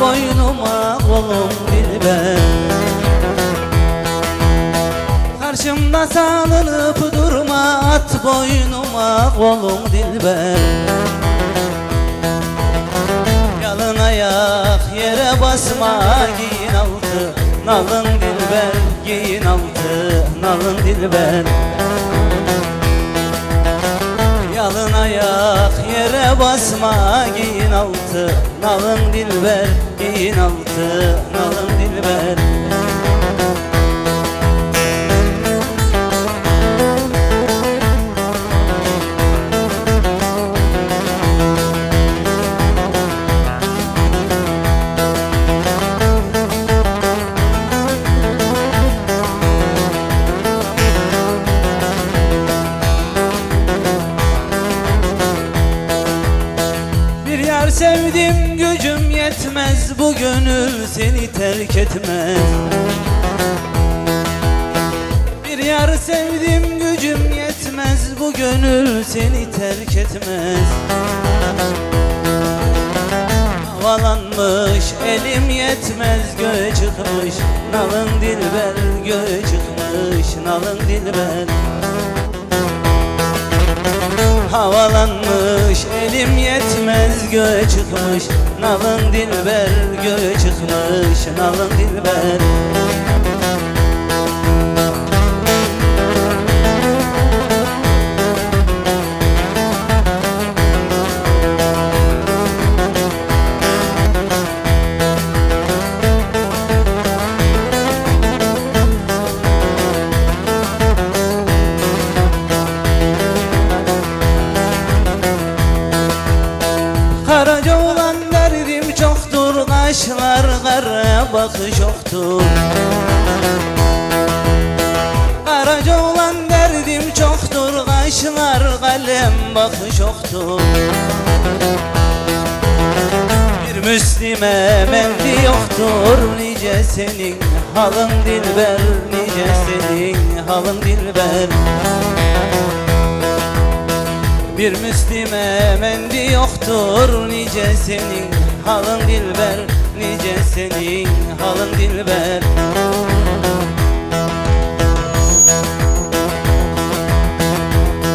boynuma kolum dilber Karşımda salınıp durma at boynuma kolum dilber Yalın ayak yere basma giyin altı Nalın dilber giyin altı nalın dilber Yalın ayak yere basma giyin altı. Nalın dilber giyin altı. Nalın dilber sevdim gücüm yetmez Bu gönül seni terk etmez. Bir yar sevdim gücüm yetmez Bu gönül seni terk etmez. Havalanmış elim yetmez göğe çıkmış. Nalın dilber göğe çıkmış Nalın dilber. Havalanmış elim yetmez göğe çıkmış Nalın dilber göğe çıkmış Nalın dilber Kaşlar kara bakış yoktur Karaca olan derdim çoktur Kaşlar kalem bakış yoktur Bir Müslime mendi yoktur Nice senin halın dilber Nice senin halın dilber. Bir Müslime mendi yoktur Nice senin halın dilber Nice senin halın dilber